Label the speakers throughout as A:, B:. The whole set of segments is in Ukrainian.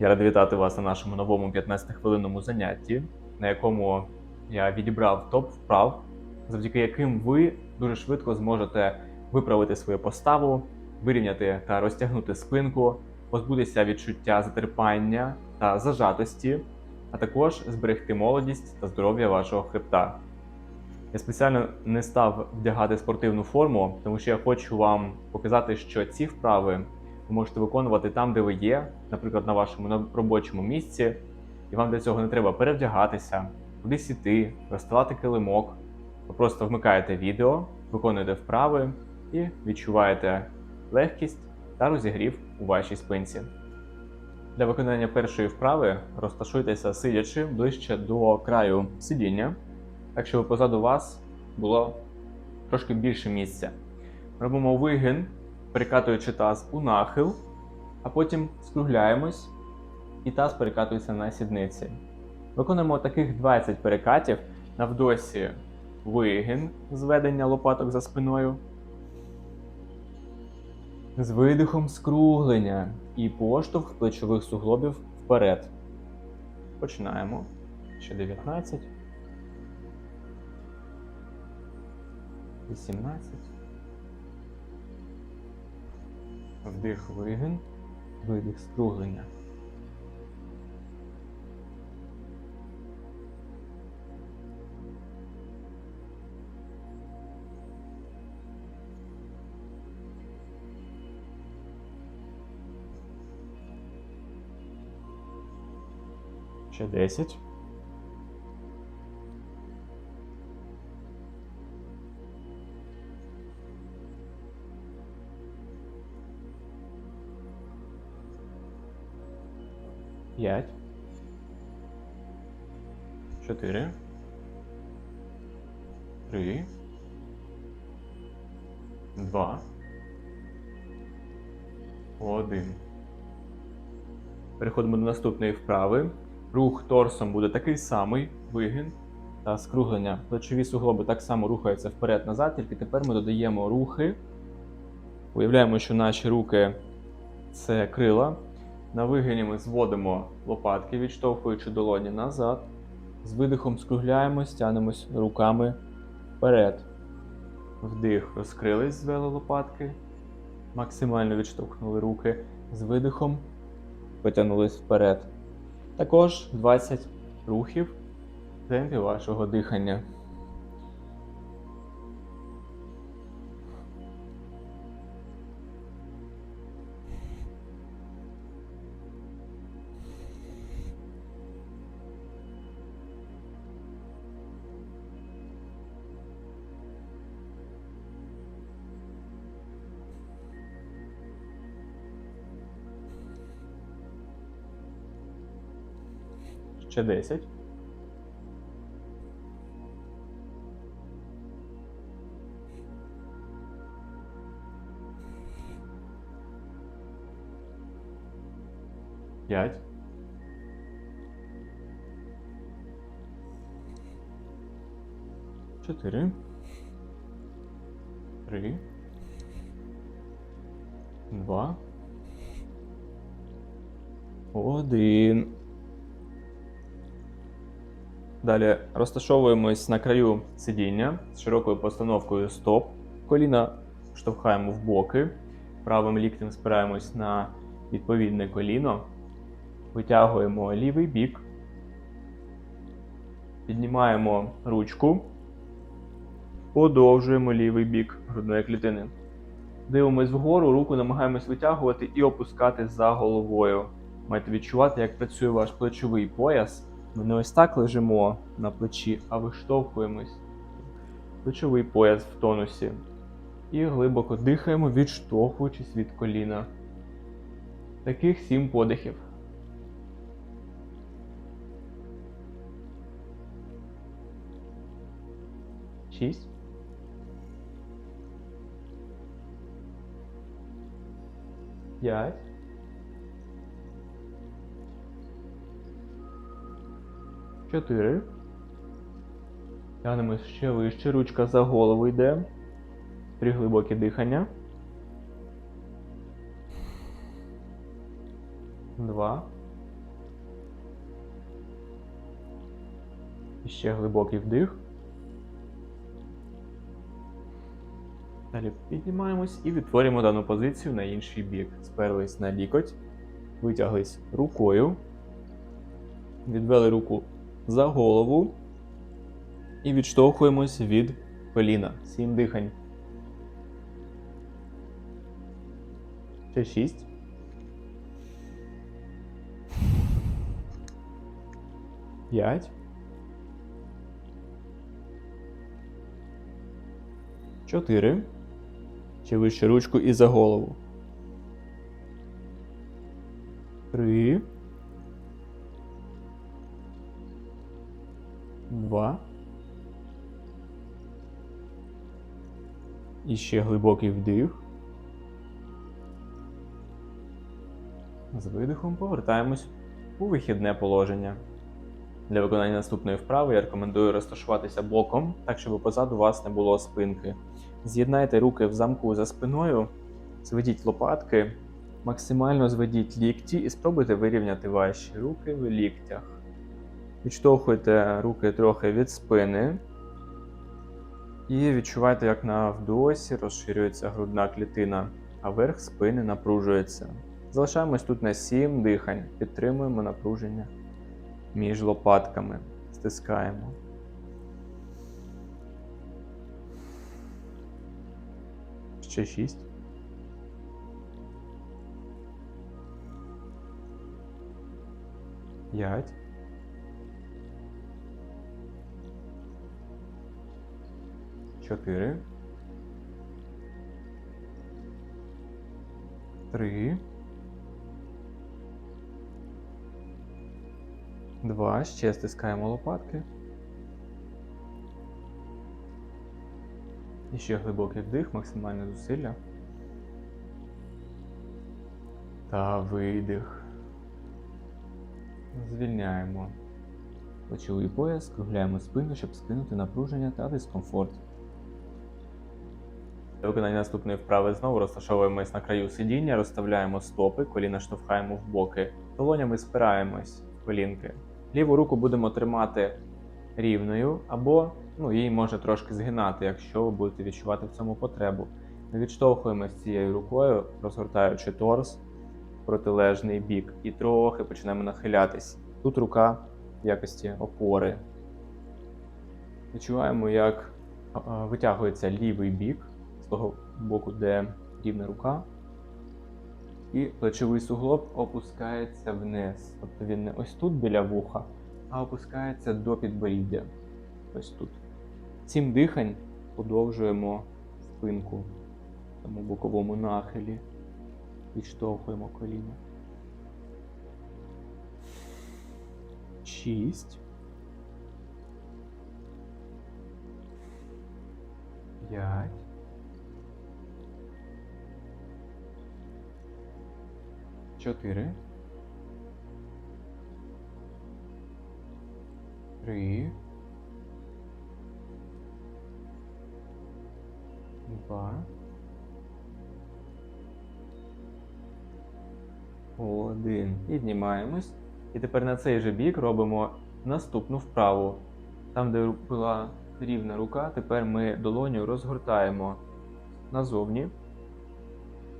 A: Я радий вітати вас на нашому новому 15-хвилинному занятті, на якому я відібрав топ вправ, завдяки яким ви дуже швидко зможете виправити свою поставу, вирівняти та розтягнути спинку, позбутися відчуття затерпання та зажатості, а також зберегти молодість та здоров'я вашого хребта. Я спеціально не став вдягати спортивну форму, тому що я хочу вам показати, що ці вправи ви можете виконувати там, де ви є, наприклад, на вашому робочому місці, і вам для цього не треба перевдягатися, кудись іти, розстилати килимок. Ви просто вмикаєте відео, виконуєте вправи і відчуваєте легкість та розігрів у вашій спинці. Для виконання першої вправи розташуйтеся сидячи ближче до краю сидіння, так щоб позаду вас було трошки більше місця. Робимо вигин, перекатуючи таз у нахил, а потім скругляємось, і таз перекатується на сідниці. Виконуємо таких 20 перекатів навдосі вигин, зведення лопаток за спиною. З видихом скруглення і поштовх плечових суглобів вперед. Починаємо. Ще 19. 18. Вдих, вигин, видих, скруглення. Ще 10. 4, 3, 2, 1. Переходимо до наступної вправи. Рух торсом буде такий самий вигін та скруглення. Плечові суглоби так само рухаються вперед-назад, тільки тепер ми додаємо рухи. Уявляємо, що наші руки це крила. На вигині ми зводимо лопатки, відштовхуючи долоні назад. З видихом скругляємось, тянемось руками вперед. Вдих, розкрились, звели лопатки. Максимально відштовхнули руки. З видихом потягнулись вперед. Також 20 рухів в темпі вашого дихання. Ще 10. П'ять. Чотири. Три. Два. Один. Далі розташовуємось на краю сидіння з широкою постановкою стоп. Коліна штовхаємо в боки. Правим ліктем спираємось на відповідне коліно. Витягуємо лівий бік. Піднімаємо ручку. Подовжуємо лівий бік грудної клітини. Дивимось вгору, руку намагаємось витягувати і опускати за головою. Маєте відчувати, як працює ваш плечовий пояс. Ми не ось так лежимо на плечі, а виштовхуємось. Плечовий пояс в тонусі. І глибоко дихаємо, відштовхуючись від коліна. Таких сім подихів. Шість. П'ять. 4. Тянемось ще вище. Ручка за голову йде. Три глибокі дихання. 2. І ще глибокий вдих. Далі піднімаємось і відтворюємо дану позицію на інший бік. Сперлись на лікоть, витяглись рукою, відвели руку за голову і відштовхуємось від коліна. Сім дихань. Ще шість. П'ять. Чотири. Ще вище ручку і за голову. Три. Два. І ще глибокий вдих. З видихом повертаємось у вихідне положення. Для виконання наступної вправи я рекомендую розташуватися боком, так щоб позаду вас не було спинки. З'єднайте руки в замку за спиною, зведіть лопатки, максимально зведіть лікті і спробуйте вирівняти ваші руки в ліктях. Відштовхуйте руки трохи від спини. І відчувайте, як на вдосі розширюється грудна клітина, а верх спини напружується. Залишаємось тут на 7 дихань, підтримуємо напруження між лопатками, стискаємо. Ще 6. П'ять. Чотири. Три. Два. Ще стискаємо лопатки. І ще глибокий вдих, максимальне зусилля. Та видих. Звільняємо плечовий пояс, скругляємо спину, щоб скинути напруження та дискомфорт. Для виконання наступної вправи знову розташовуємось на краю сидіння, розставляємо стопи, коліна штовхаємо в боки, долонями спираємось колінки. Ліву руку будемо тримати рівною, або ну, її може трошки згинати, якщо ви будете відчувати в цьому потребу. Ми відштовхуємось цією рукою, розгортаючи торс в протилежний бік, і трохи почнемо нахилятись. Тут рука в якості опори. Відчуваємо, як витягується лівий бік того боку, де рівна рука. І плечовий суглоб опускається вниз. Тобто він не ось тут біля вуха, а опускається до підборіддя. Ось тут. Сім дихань подовжуємо спинку в тому боковому нахилі. Відштовхуємо коліно. Шість. П'ять. Чотири. Три. Два. Один. Піднімаємось. І тепер на цей же бік робимо наступну вправу. Там, де була рівна рука, тепер ми долоню розгортаємо назовні.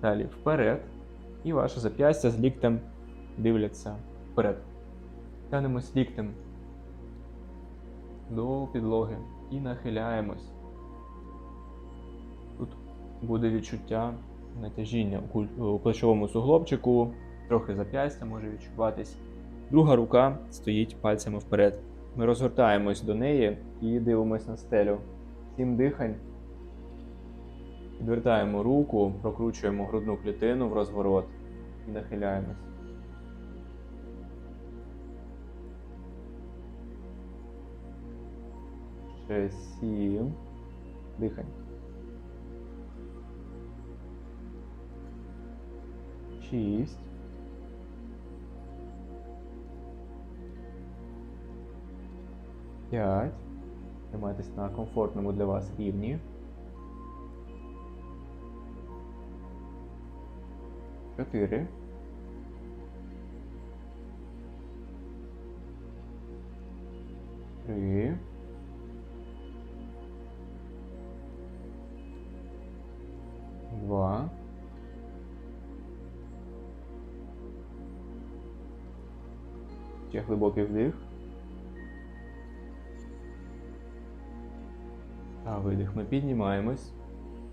A: Далі вперед. І ваше зап'ястя з ліктем дивляться вперед. Тянемось ліктем до підлоги і нахиляємось. Тут буде відчуття натяжіння у плечовому суглобчику, трохи зап'ястя може відчуватись. Друга рука стоїть пальцями вперед. Ми розгортаємось до неї і дивимось на стелю. Сім дихань. Відвертаємо руку, прокручуємо грудну клітину в розворот і нахиляємось. Ще сім. Дихань. Шість. П'ять. Тримайтесь на комфортному для вас рівні. 4. Три. Два. Ще глибокий вдих. А видих ми піднімаємось.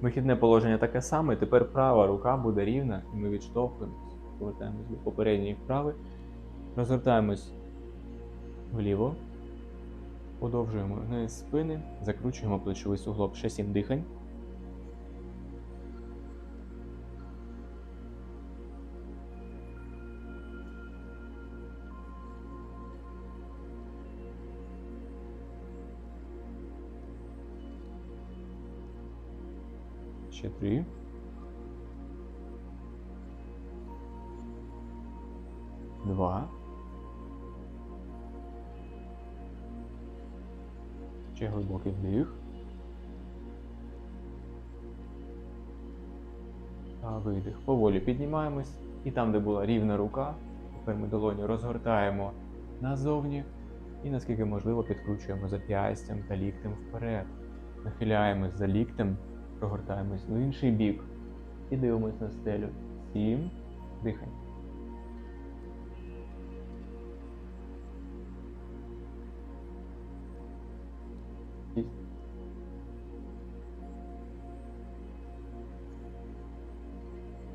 A: Вихідне положення таке саме. Тепер права рука буде рівна, і ми відштовхуємось. Повертаємось до попередньої вправи. Розвертаємось вліво. Подовжуємо вниз спини, закручуємо плечовий суглоб. Ще 7 дихань. Ще три. Два. Ще глибокий вдих. Та видих. Поволі піднімаємось. І там, де була рівна рука, тепер ми долоню розгортаємо назовні і наскільки можливо підкручуємо зап'ястям та ліктем вперед. Нахиляємось за ліктем, прогортаємось в інший бік і дивимось на стелю. Сім. Дихань.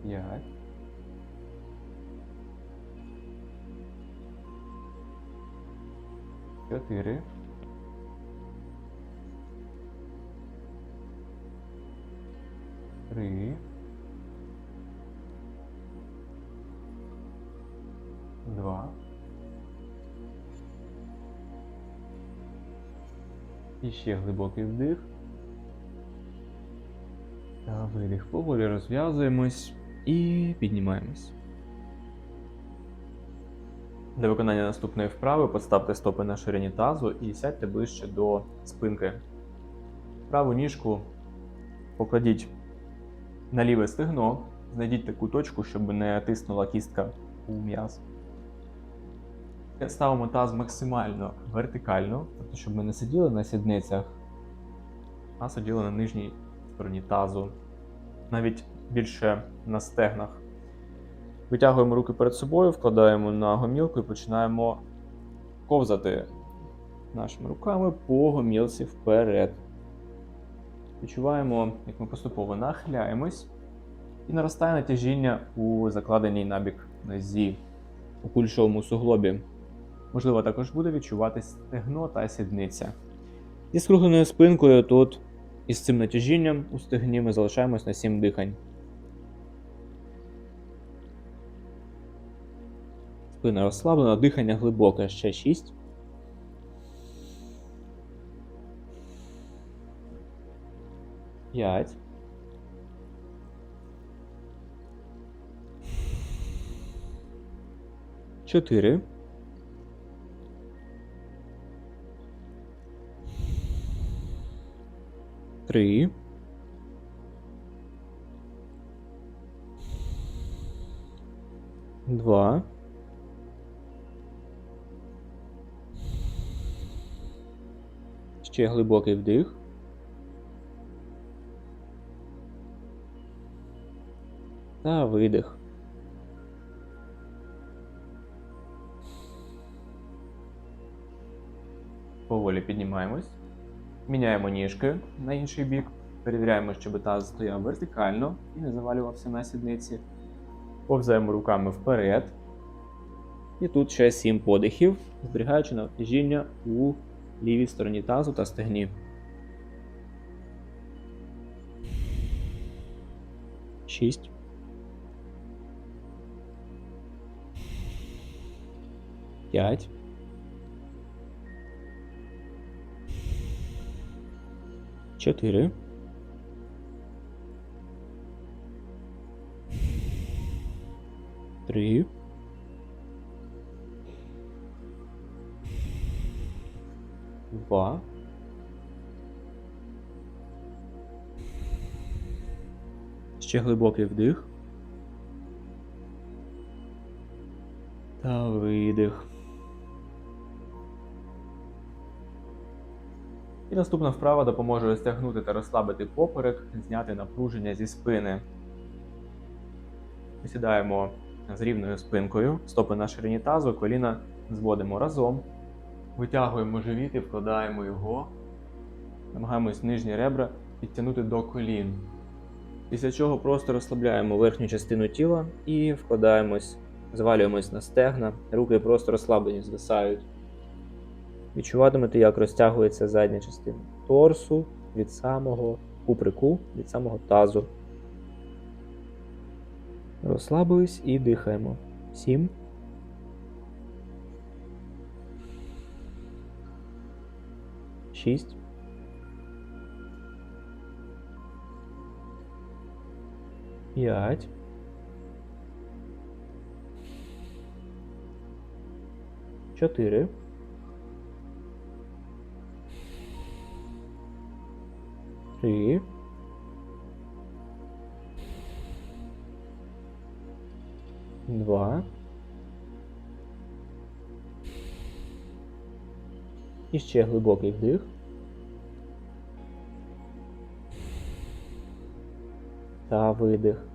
A: П'ять. Чотири. Три. Два. І ще глибокий вдих. Та видих. Поволі розв'язуємось і піднімаємось. Для виконання наступної вправи поставте стопи на ширині тазу і сядьте ближче до спинки. Праву ніжку покладіть на ліве стегно, знайдіть таку точку, щоб не тиснула кістка у м'яз. Ставимо таз максимально вертикально, тобто, щоб ми не сиділи на сідницях, а сиділи на нижній стороні тазу, навіть більше на стегнах. Витягуємо руки перед собою, вкладаємо на гомілку і починаємо ковзати нашими руками по гомілці вперед. Відчуваємо, як ми поступово нахиляємось, і наростає натяжіння у закладеній набік нозі, у кульшовому суглобі. Можливо, також буде відчуватись стегно та сідниця. Зі скругленою спинкою тут із цим натяжінням у стегні ми залишаємось на 7 дихань. Спина розслаблена, дихання глибоке, ще 6. П'ять. Чотири. Три. Два. Ще глибокий вдих. Та видих. Поволі піднімаємось. Міняємо ніжки на інший бік. Перевіряємо, щоб таз стояв вертикально і не завалювався на сідниці. Повзаємо руками вперед. І тут ще 7 подихів, зберігаючи натяжіння у лівій стороні тазу та стегні. Шість. П'ять. Чотири. Три. Два. Ще глибокий вдих. Та видих. Наступна вправа допоможе розтягнути та розслабити поперек, зняти напруження зі спини. Ми сідаємо з рівною спинкою, стопи на ширині тазу, коліна зводимо разом. Витягуємо живіт і вкладаємо його. Намагаємось нижні ребра підтягнути до колін. Після чого просто розслабляємо верхню частину тіла і вкладаємось, завалюємось на стегна, руки просто розслаблені, звисають. Відчуватимете, як розтягується задня частина торсу від самого куприку, від самого тазу. Розслабились і дихаємо. Сім. Шість. П'ять. Чотири. Три. Два. І ще глибокий вдих. Та видих.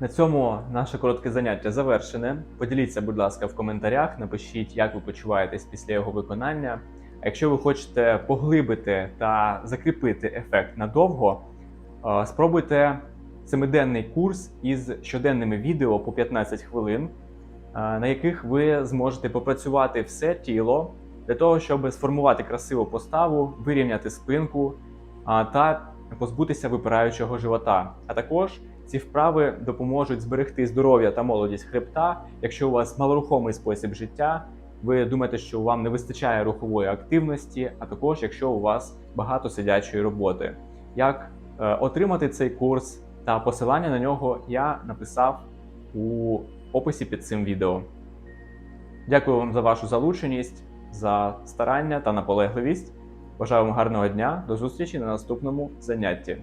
A: На цьому наше коротке заняття завершене. Поділіться, будь ласка, в коментарях, напишіть, як ви почуваєтесь після його виконання. Якщо ви хочете поглибити та закріпити ефект надовго, е, спробуйте семиденний курс із щоденними відео по 15 хвилин, е, на яких ви зможете попрацювати все тіло для того, щоб сформувати красиву поставу, вирівняти спинку та позбутися випираючого живота. А також ці вправи допоможуть зберегти здоров'я та молодість хребта, якщо у вас малорухомий спосіб життя. Ви думаєте, що вам не вистачає рухової активності, а також якщо у вас багато сидячої роботи. Як е, отримати цей курс та посилання на нього я написав у описі під цим відео. Дякую вам за вашу залученість, за старання та наполегливість. Бажаю вам гарного дня. До зустрічі на наступному занятті.